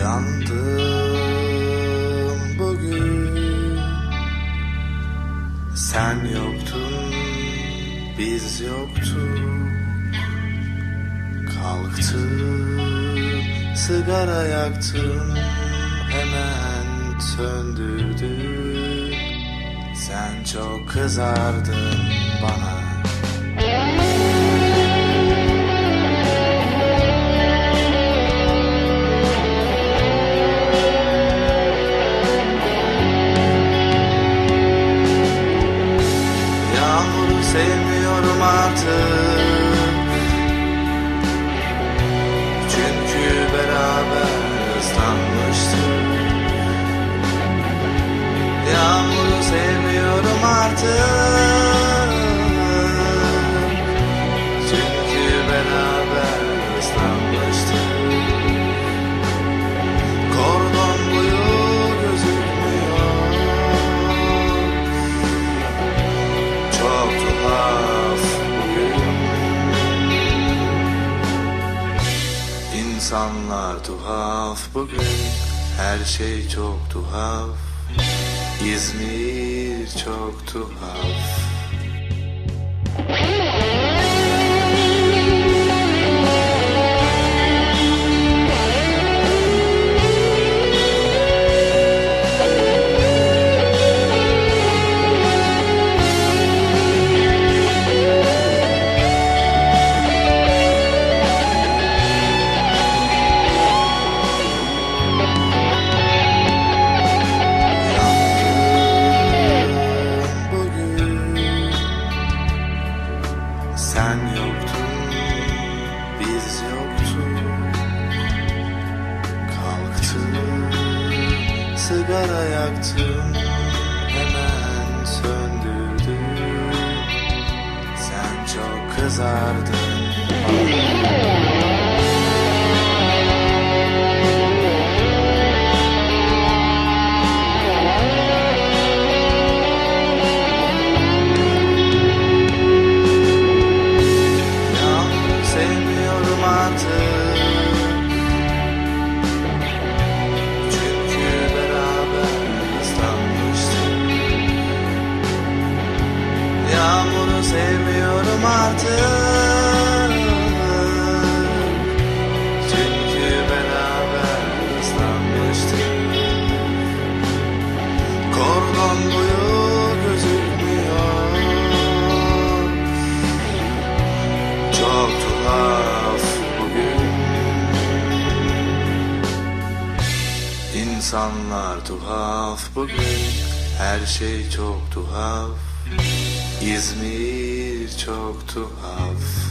uyandım bugün. Sen yoktun biz yoktuk. Kalktım sigara yaktım Hemen söndürdüm Sen çok kızardın bana. Sevmiyorum artık. Çünkü beraber ıslanmıştık İnsanlar tuhaf bugün. Her şey çok tuhaf. İzmir çok tuhaf sigara yaktım Hemen söndürdüm. Sen çok kızardın. Yağmur sevmiyorum artık sevmiyorum artık. Çünkü beraber ıslanmıştık Kordon boyu gözükmüyor çok tuhaf bugün. İnsanlar tuhaf bugün. Her şey çok tuhaf. İzmir çok tuhaf